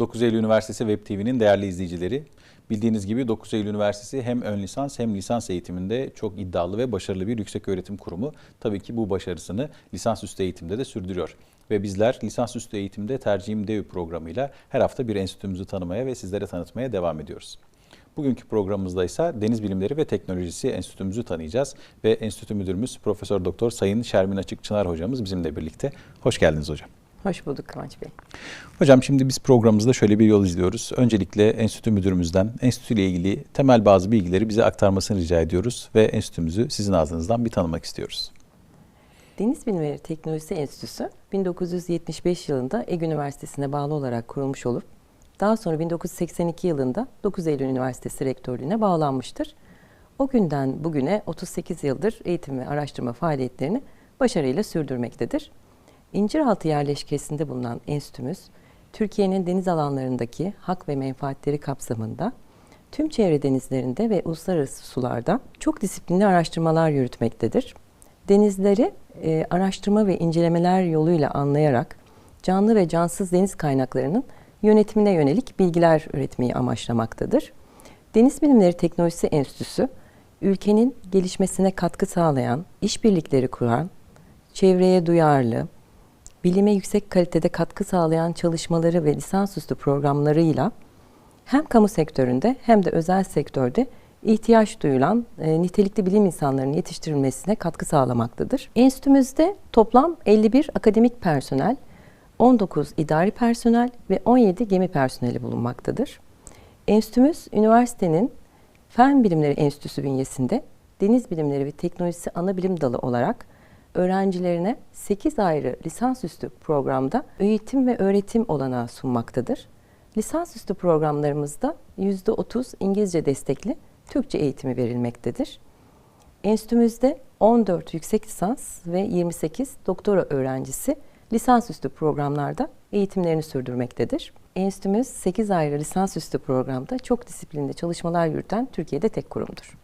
9 Eylül Üniversitesi Web TV'nin değerli izleyicileri. Bildiğiniz gibi 9 Eylül Üniversitesi hem ön lisans hem lisans eğitiminde çok iddialı ve başarılı bir yüksek öğretim kurumu. Tabii ki bu başarısını lisansüstü eğitimde de sürdürüyor. Ve bizler lisansüstü eğitimde tercihim DEV programıyla her hafta bir enstitümüzü tanımaya ve sizlere tanıtmaya devam ediyoruz. Bugünkü programımızda ise Deniz Bilimleri ve Teknolojisi Enstitümüzü tanıyacağız ve Enstitü Müdürümüz Profesör Doktor Sayın Şermin Açık Çınar hocamız bizimle birlikte. Hoş geldiniz hocam. Hoş bulduk Kıvanç Bey. Hocam şimdi biz programımızda şöyle bir yol izliyoruz. Öncelikle enstitü müdürümüzden enstitü ile ilgili temel bazı bilgileri bize aktarmasını rica ediyoruz ve enstitümüzü sizin ağzınızdan bir tanımak istiyoruz. Deniz Bilimleri Teknolojisi Enstitüsü 1975 yılında Ege Üniversitesi'ne bağlı olarak kurulmuş olup daha sonra 1982 yılında 9 Eylül Üniversitesi Rektörlüğü'ne bağlanmıştır. O günden bugüne 38 yıldır eğitim ve araştırma faaliyetlerini başarıyla sürdürmektedir. İnciraltı yerleşkesinde bulunan enstitümüz, Türkiye'nin deniz alanlarındaki hak ve menfaatleri kapsamında tüm çevre denizlerinde ve uluslararası sularda çok disiplinli araştırmalar yürütmektedir. Denizleri e, araştırma ve incelemeler yoluyla anlayarak canlı ve cansız deniz kaynaklarının yönetimine yönelik bilgiler üretmeyi amaçlamaktadır. Deniz Bilimleri Teknolojisi Enstitüsü, ülkenin gelişmesine katkı sağlayan, işbirlikleri kuran, çevreye duyarlı, bilime yüksek kalitede katkı sağlayan çalışmaları ve lisansüstü programlarıyla hem kamu sektöründe hem de özel sektörde ihtiyaç duyulan e, nitelikli bilim insanlarının yetiştirilmesine katkı sağlamaktadır. Enstitümüzde toplam 51 akademik personel, 19 idari personel ve 17 gemi personeli bulunmaktadır. Enstitümüz, üniversitenin Fen Bilimleri Enstitüsü bünyesinde Deniz Bilimleri ve Teknolojisi ana bilim dalı olarak öğrencilerine 8 ayrı lisansüstü programda eğitim ve öğretim olanağı sunmaktadır. Lisansüstü programlarımızda %30 İngilizce destekli Türkçe eğitimi verilmektedir. Enstitümüzde 14 yüksek lisans ve 28 doktora öğrencisi lisansüstü programlarda eğitimlerini sürdürmektedir. Enstitümüz 8 ayrı lisansüstü programda çok disiplinli çalışmalar yürüten Türkiye'de tek kurumdur.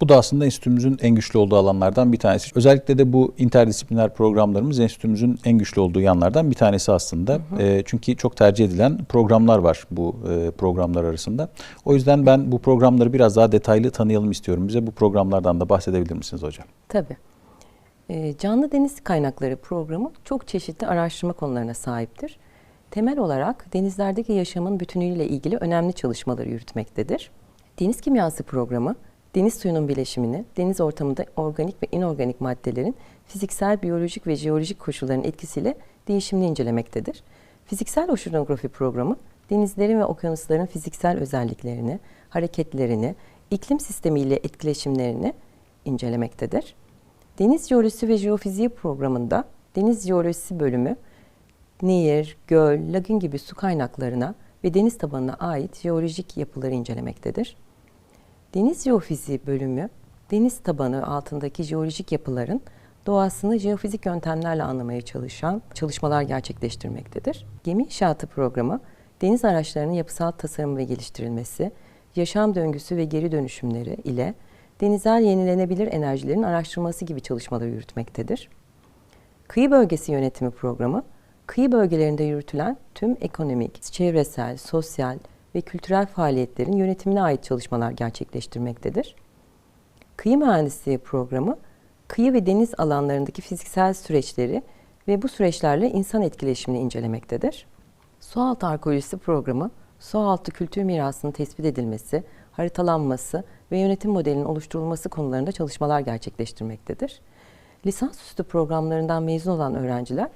Bu da aslında enstitümüzün en güçlü olduğu alanlardan bir tanesi. Özellikle de bu interdisipliner programlarımız enstitümüzün en güçlü olduğu yanlardan bir tanesi aslında. Hı hı. E, çünkü çok tercih edilen programlar var bu e, programlar arasında. O yüzden ben bu programları biraz daha detaylı tanıyalım istiyorum. Bize bu programlardan da bahsedebilir misiniz hocam? Tabii. E, Canlı Deniz Kaynakları programı çok çeşitli araştırma konularına sahiptir. Temel olarak denizlerdeki yaşamın bütünüyle ilgili önemli çalışmaları yürütmektedir. Deniz Kimyası programı deniz suyunun bileşimini, deniz ortamında organik ve inorganik maddelerin fiziksel, biyolojik ve jeolojik koşulların etkisiyle değişimini incelemektedir. Fiziksel oşinografi programı, denizlerin ve okyanusların fiziksel özelliklerini, hareketlerini, iklim sistemiyle etkileşimlerini incelemektedir. Deniz Jeolojisi ve Jeofiziği programında deniz jeolojisi bölümü, nehir, göl, lagün gibi su kaynaklarına ve deniz tabanına ait jeolojik yapıları incelemektedir. Deniz Jeofiziği bölümü, deniz tabanı altındaki jeolojik yapıların doğasını jeofizik yöntemlerle anlamaya çalışan çalışmalar gerçekleştirmektedir. Gemi inşaatı programı, deniz araçlarının yapısal tasarımı ve geliştirilmesi, yaşam döngüsü ve geri dönüşümleri ile denizel yenilenebilir enerjilerin araştırılması gibi çalışmaları yürütmektedir. Kıyı bölgesi yönetimi programı, kıyı bölgelerinde yürütülen tüm ekonomik, çevresel, sosyal, ve kültürel faaliyetlerin yönetimine ait çalışmalar gerçekleştirmektedir. Kıyı Mühendisliği Programı, kıyı ve deniz alanlarındaki fiziksel süreçleri ve bu süreçlerle insan etkileşimini incelemektedir. Sualtı Arkeolojisi Programı, sualtı kültür mirasının tespit edilmesi, haritalanması ve yönetim modelinin oluşturulması konularında çalışmalar gerçekleştirmektedir. Lisansüstü programlarından mezun olan öğrenciler,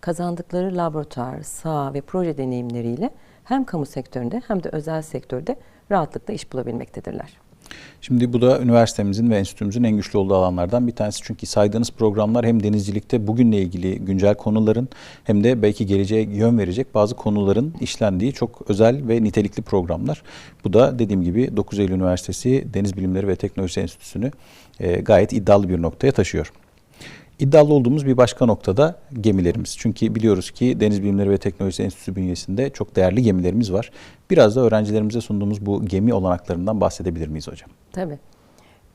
kazandıkları laboratuvar, saha ve proje deneyimleriyle hem kamu sektöründe hem de özel sektörde rahatlıkla iş bulabilmektedirler. Şimdi bu da üniversitemizin ve enstitümüzün en güçlü olduğu alanlardan bir tanesi. Çünkü saydığınız programlar hem denizcilikte bugünle ilgili güncel konuların hem de belki geleceğe yön verecek bazı konuların işlendiği çok özel ve nitelikli programlar. Bu da dediğim gibi 9 Eylül Üniversitesi Deniz Bilimleri ve Teknolojisi Enstitüsü'nü e, gayet iddialı bir noktaya taşıyor. İddialı olduğumuz bir başka noktada gemilerimiz. Çünkü biliyoruz ki Deniz Bilimleri ve Teknolojisi Enstitüsü bünyesinde çok değerli gemilerimiz var. Biraz da öğrencilerimize sunduğumuz bu gemi olanaklarından bahsedebilir miyiz hocam? Tabii.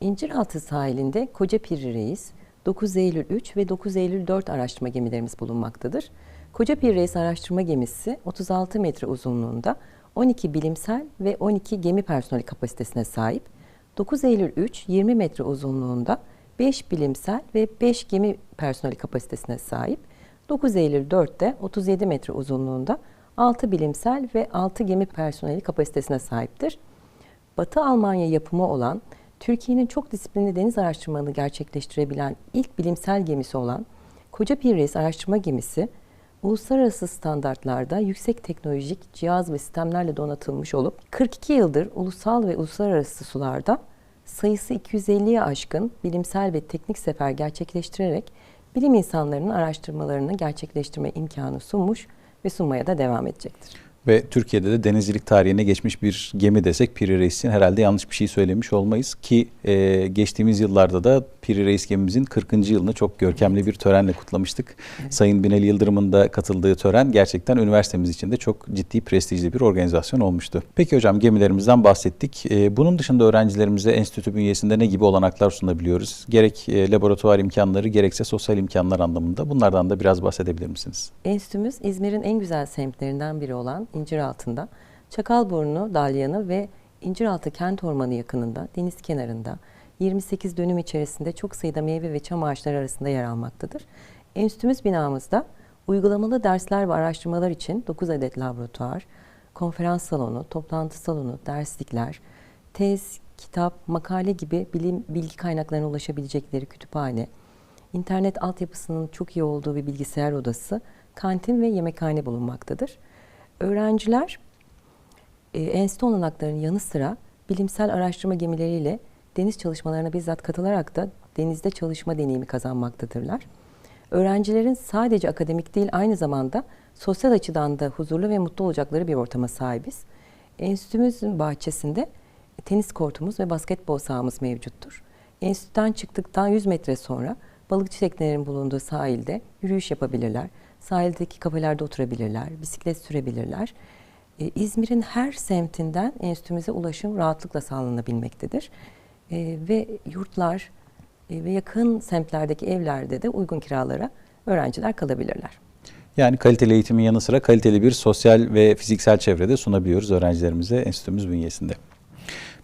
İnciraltı sahilinde Koca Piri Reis, 9 Eylül 3 ve 9 Eylül 4 araştırma gemilerimiz bulunmaktadır. Kocapir Reis araştırma gemisi 36 metre uzunluğunda 12 bilimsel ve 12 gemi personeli kapasitesine sahip. 9 Eylül 3 20 metre uzunluğunda 5 bilimsel ve 5 gemi personeli kapasitesine sahip. 9 Eylül 4'te 37 metre uzunluğunda 6 bilimsel ve 6 gemi personeli kapasitesine sahiptir. Batı Almanya yapımı olan, Türkiye'nin çok disiplinli deniz araştırmalarını gerçekleştirebilen ilk bilimsel gemisi olan Koca Pir Reis araştırma gemisi, uluslararası standartlarda yüksek teknolojik cihaz ve sistemlerle donatılmış olup 42 yıldır ulusal ve uluslararası sularda sayısı 250'ye aşkın bilimsel ve teknik sefer gerçekleştirerek bilim insanlarının araştırmalarını gerçekleştirme imkanı sunmuş ve sunmaya da devam edecektir. Ve Türkiye'de de denizcilik tarihine geçmiş bir gemi desek Piri Reis'in herhalde yanlış bir şey söylemiş olmayız. Ki e, geçtiğimiz yıllarda da Piri Reis gemimizin 40. yılını çok görkemli bir törenle kutlamıştık. Sayın Binali Yıldırım'ın da katıldığı tören gerçekten üniversitemiz için de çok ciddi prestijli bir organizasyon olmuştu. Peki hocam gemilerimizden bahsettik. E, bunun dışında öğrencilerimize enstitü bünyesinde ne gibi olanaklar sunabiliyoruz? Gerek e, laboratuvar imkanları gerekse sosyal imkanlar anlamında bunlardan da biraz bahsedebilir misiniz? Enstitümüz İzmir'in en güzel semtlerinden biri olan İnciraltı'nda Çakalburnu, Dalyanı ve İnciraltı Kent Ormanı yakınında deniz kenarında 28 dönüm içerisinde çok sayıda meyve ve çam ağaçları arasında yer almaktadır. Enstitümüz binamızda uygulamalı dersler ve araştırmalar için 9 adet laboratuvar, konferans salonu, toplantı salonu, derslikler, tez, kitap, makale gibi bilim bilgi kaynaklarına ulaşabilecekleri kütüphane, internet altyapısının çok iyi olduğu bir bilgisayar odası, kantin ve yemekhane bulunmaktadır. Öğrenciler e, enstitü olanaklarının yanı sıra bilimsel araştırma gemileriyle deniz çalışmalarına bizzat katılarak da denizde çalışma deneyimi kazanmaktadırlar. Öğrencilerin sadece akademik değil aynı zamanda sosyal açıdan da huzurlu ve mutlu olacakları bir ortama sahibiz. Enstitümüzün bahçesinde tenis kortumuz ve basketbol sahamız mevcuttur. Enstitüden çıktıktan 100 metre sonra balıkçı teknelerin bulunduğu sahilde yürüyüş yapabilirler. Sahildeki kafelerde oturabilirler, bisiklet sürebilirler. Ee, İzmir'in her semtinden enstitümüze ulaşım rahatlıkla sağlanabilmektedir. Ee, ve yurtlar e, ve yakın semtlerdeki evlerde de uygun kiralara öğrenciler kalabilirler. Yani kaliteli eğitimin yanı sıra kaliteli bir sosyal ve fiziksel çevrede sunabiliyoruz öğrencilerimize enstitümüz bünyesinde.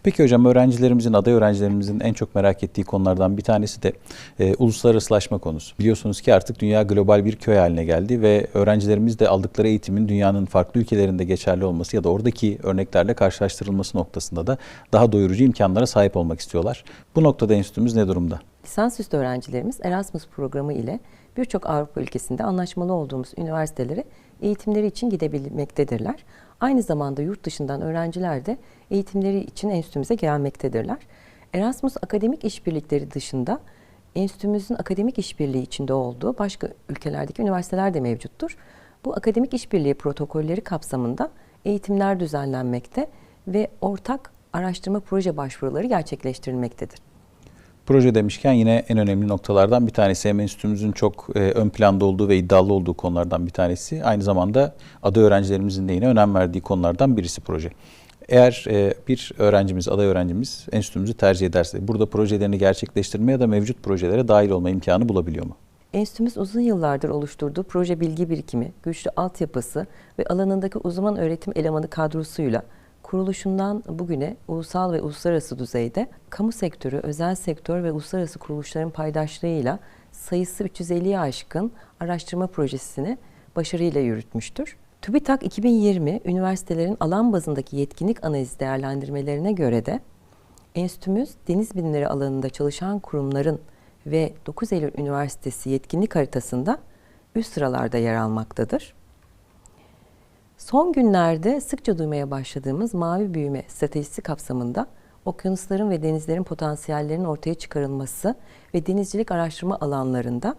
Peki hocam öğrencilerimizin, aday öğrencilerimizin en çok merak ettiği konulardan bir tanesi de e, uluslararasılaşma konusu. Biliyorsunuz ki artık dünya global bir köy haline geldi ve öğrencilerimiz de aldıkları eğitimin dünyanın farklı ülkelerinde geçerli olması ya da oradaki örneklerle karşılaştırılması noktasında da daha doyurucu imkanlara sahip olmak istiyorlar. Bu noktada enstitümüz ne durumda? Lisansüstü öğrencilerimiz Erasmus programı ile birçok Avrupa ülkesinde anlaşmalı olduğumuz üniversitelere eğitimleri için gidebilmektedirler. Aynı zamanda yurt dışından öğrenciler de eğitimleri için enstitümüze gelmektedirler. Erasmus akademik işbirlikleri dışında enstitümüzün akademik işbirliği içinde olduğu başka ülkelerdeki üniversiteler de mevcuttur. Bu akademik işbirliği protokolleri kapsamında eğitimler düzenlenmekte ve ortak araştırma proje başvuruları gerçekleştirilmektedir. Proje demişken yine en önemli noktalardan bir tanesi hem enstitümüzün çok e, ön planda olduğu ve iddialı olduğu konulardan bir tanesi. Aynı zamanda aday öğrencilerimizin de yine önem verdiği konulardan birisi proje. Eğer e, bir öğrencimiz, aday öğrencimiz enstitümüzü tercih ederse burada projelerini gerçekleştirme ya da mevcut projelere dahil olma imkanı bulabiliyor mu? Enstitümüz uzun yıllardır oluşturduğu proje bilgi birikimi, güçlü altyapısı ve alanındaki uzman öğretim elemanı kadrosuyla kuruluşundan bugüne ulusal ve uluslararası düzeyde kamu sektörü, özel sektör ve uluslararası kuruluşların paydaşlığıyla sayısı 350'ye aşkın araştırma projesini başarıyla yürütmüştür. TÜBİTAK 2020 üniversitelerin alan bazındaki yetkinlik analiz değerlendirmelerine göre de enstitümüz deniz bilimleri alanında çalışan kurumların ve 9 Eylül Üniversitesi yetkinlik haritasında üst sıralarda yer almaktadır. Son günlerde sıkça duymaya başladığımız mavi büyüme stratejisi kapsamında okyanusların ve denizlerin potansiyellerinin ortaya çıkarılması ve denizcilik araştırma alanlarında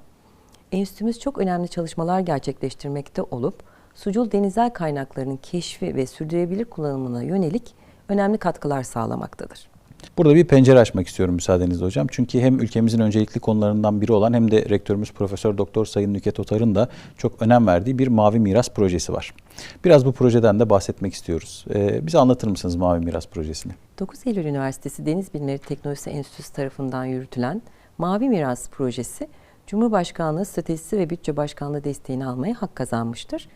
enstitümüz çok önemli çalışmalar gerçekleştirmekte olup sucul denizel kaynaklarının keşfi ve sürdürülebilir kullanımına yönelik önemli katkılar sağlamaktadır. Burada bir pencere açmak istiyorum müsaadenizle hocam. Çünkü hem ülkemizin öncelikli konularından biri olan hem de rektörümüz Profesör Doktor Sayın Nüket Otar'ın da çok önem verdiği bir Mavi Miras projesi var. Biraz bu projeden de bahsetmek istiyoruz. Ee, bize anlatır mısınız Mavi Miras projesini? 9 Eylül Üniversitesi Deniz Bilimleri Teknolojisi Enstitüsü tarafından yürütülen Mavi Miras projesi Cumhurbaşkanlığı Stratejisi ve Bütçe Başkanlığı desteğini almaya hak kazanmıştır.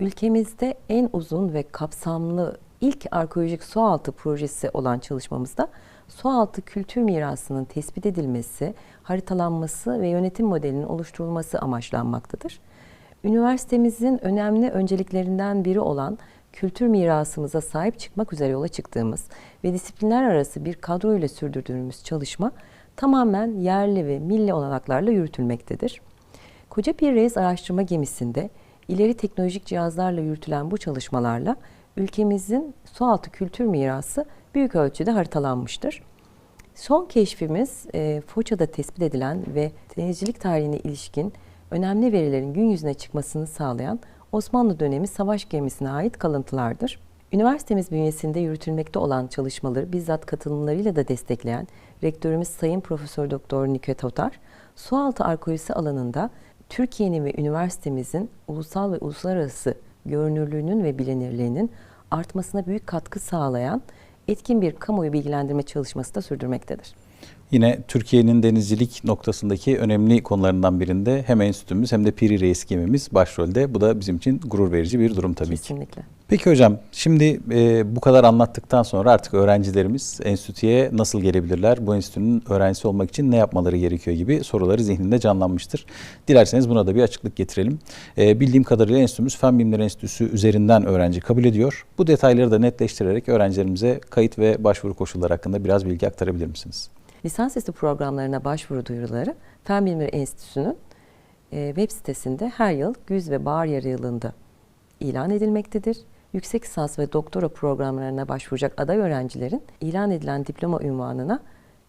Ülkemizde en uzun ve kapsamlı ilk arkeolojik sualtı projesi olan çalışmamızda sualtı kültür mirasının tespit edilmesi, haritalanması ve yönetim modelinin oluşturulması amaçlanmaktadır. Üniversitemizin önemli önceliklerinden biri olan kültür mirasımıza sahip çıkmak üzere yola çıktığımız ve disiplinler arası bir kadro ile sürdürdüğümüz çalışma tamamen yerli ve milli olanaklarla yürütülmektedir. Koca bir Reis araştırma gemisinde ileri teknolojik cihazlarla yürütülen bu çalışmalarla ülkemizin sualtı kültür mirası büyük ölçüde haritalanmıştır. Son keşfimiz e, Foça'da tespit edilen ve denizcilik tarihine ilişkin önemli verilerin gün yüzüne çıkmasını sağlayan Osmanlı dönemi savaş gemisine ait kalıntılardır. Üniversitemiz bünyesinde yürütülmekte olan çalışmaları bizzat katılımlarıyla da destekleyen rektörümüz Sayın Profesör Doktor Nükhet Otar, sualtı arkeolojisi alanında Türkiye'nin ve üniversitemizin ulusal ve uluslararası görünürlüğünün ve bilinirliğinin artmasına büyük katkı sağlayan etkin bir kamuoyu bilgilendirme çalışması da sürdürmektedir. Yine Türkiye'nin denizcilik noktasındaki önemli konularından birinde hem enstitümüz hem de Piri Reis gemimiz başrolde. Bu da bizim için gurur verici bir durum tabii ki. Kesinlikle. Peki hocam, şimdi e, bu kadar anlattıktan sonra artık öğrencilerimiz enstitüye nasıl gelebilirler? Bu enstitünün öğrencisi olmak için ne yapmaları gerekiyor gibi soruları zihninde canlanmıştır. Dilerseniz buna da bir açıklık getirelim. E, bildiğim kadarıyla enstitümüz Fen Bilimleri Enstitüsü üzerinden öğrenci kabul ediyor. Bu detayları da netleştirerek öğrencilerimize kayıt ve başvuru koşulları hakkında biraz bilgi aktarabilir misiniz? Lisansüstü programlarına başvuru duyuruları Fen Bilimleri Enstitüsü'nün e, web sitesinde her yıl güz ve bahar yarı yılında ilan edilmektedir. Yüksek lisans ve doktora programlarına başvuracak aday öğrencilerin ilan edilen diploma ünvanına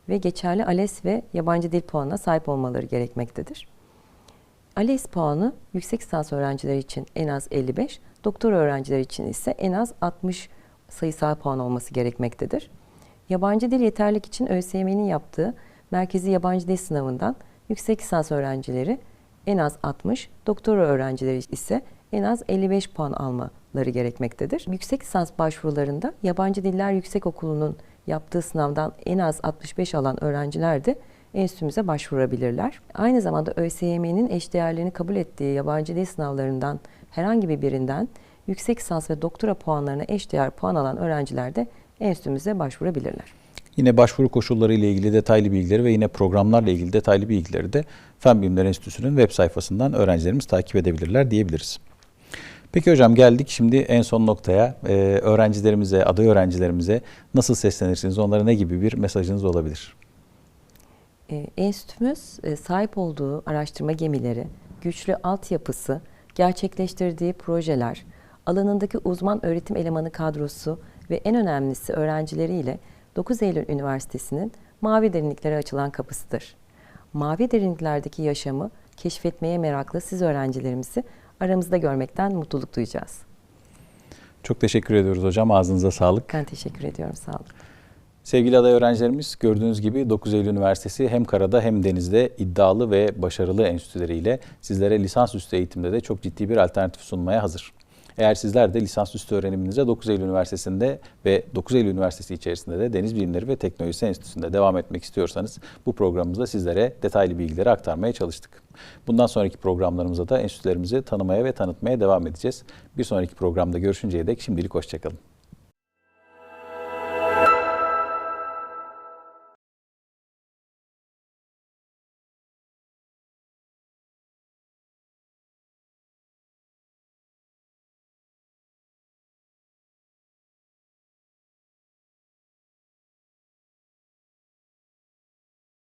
ve geçerli ALES ve yabancı dil puanına sahip olmaları gerekmektedir. ALES puanı yüksek lisans öğrencileri için en az 55, doktora öğrencileri için ise en az 60 sayısal puan olması gerekmektedir. Yabancı dil yeterlik için ÖSYM'nin yaptığı merkezi yabancı dil sınavından yüksek lisans öğrencileri en az 60, doktora öğrencileri ise en az 55 puan almaları gerekmektedir. Yüksek lisans başvurularında Yabancı Diller Yüksekokulu'nun yaptığı sınavdan en az 65 alan öğrenciler de enstitümüze başvurabilirler. Aynı zamanda ÖSYM'nin eşdeğerlerini kabul ettiği yabancı dil sınavlarından herhangi bir birinden yüksek lisans ve doktora puanlarına eşdeğer puan alan öğrenciler de enstitümüze başvurabilirler. Yine başvuru koşulları ile ilgili detaylı bilgileri ve yine programlarla ilgili detaylı bilgileri de Fen Bilimleri Enstitüsü'nün web sayfasından öğrencilerimiz takip edebilirler diyebiliriz. Peki hocam geldik şimdi en son noktaya. Ee, öğrencilerimize, aday öğrencilerimize nasıl seslenirsiniz? Onlara ne gibi bir mesajınız olabilir? E, enstitümüz e, sahip olduğu araştırma gemileri, güçlü altyapısı, gerçekleştirdiği projeler, alanındaki uzman öğretim elemanı kadrosu ve en önemlisi öğrencileriyle 9 Eylül Üniversitesi'nin mavi derinliklere açılan kapısıdır. Mavi derinliklerdeki yaşamı keşfetmeye meraklı siz öğrencilerimizi aramızda görmekten mutluluk duyacağız. Çok teşekkür ediyoruz hocam. Ağzınıza sağlık. Ben teşekkür ediyorum. Sağ olun. Sevgili aday öğrencilerimiz gördüğünüz gibi 9 Eylül Üniversitesi hem karada hem denizde iddialı ve başarılı enstitüleriyle sizlere lisansüstü eğitimde de çok ciddi bir alternatif sunmaya hazır. Eğer sizler de lisansüstü öğreniminize 9 Eylül Üniversitesi'nde ve 9 Eylül Üniversitesi içerisinde de Deniz Bilimleri ve Teknolojisi Enstitüsü'nde devam etmek istiyorsanız bu programımızda sizlere detaylı bilgileri aktarmaya çalıştık. Bundan sonraki programlarımızda da enstitülerimizi tanımaya ve tanıtmaya devam edeceğiz. Bir sonraki programda görüşünceye dek şimdilik hoşçakalın.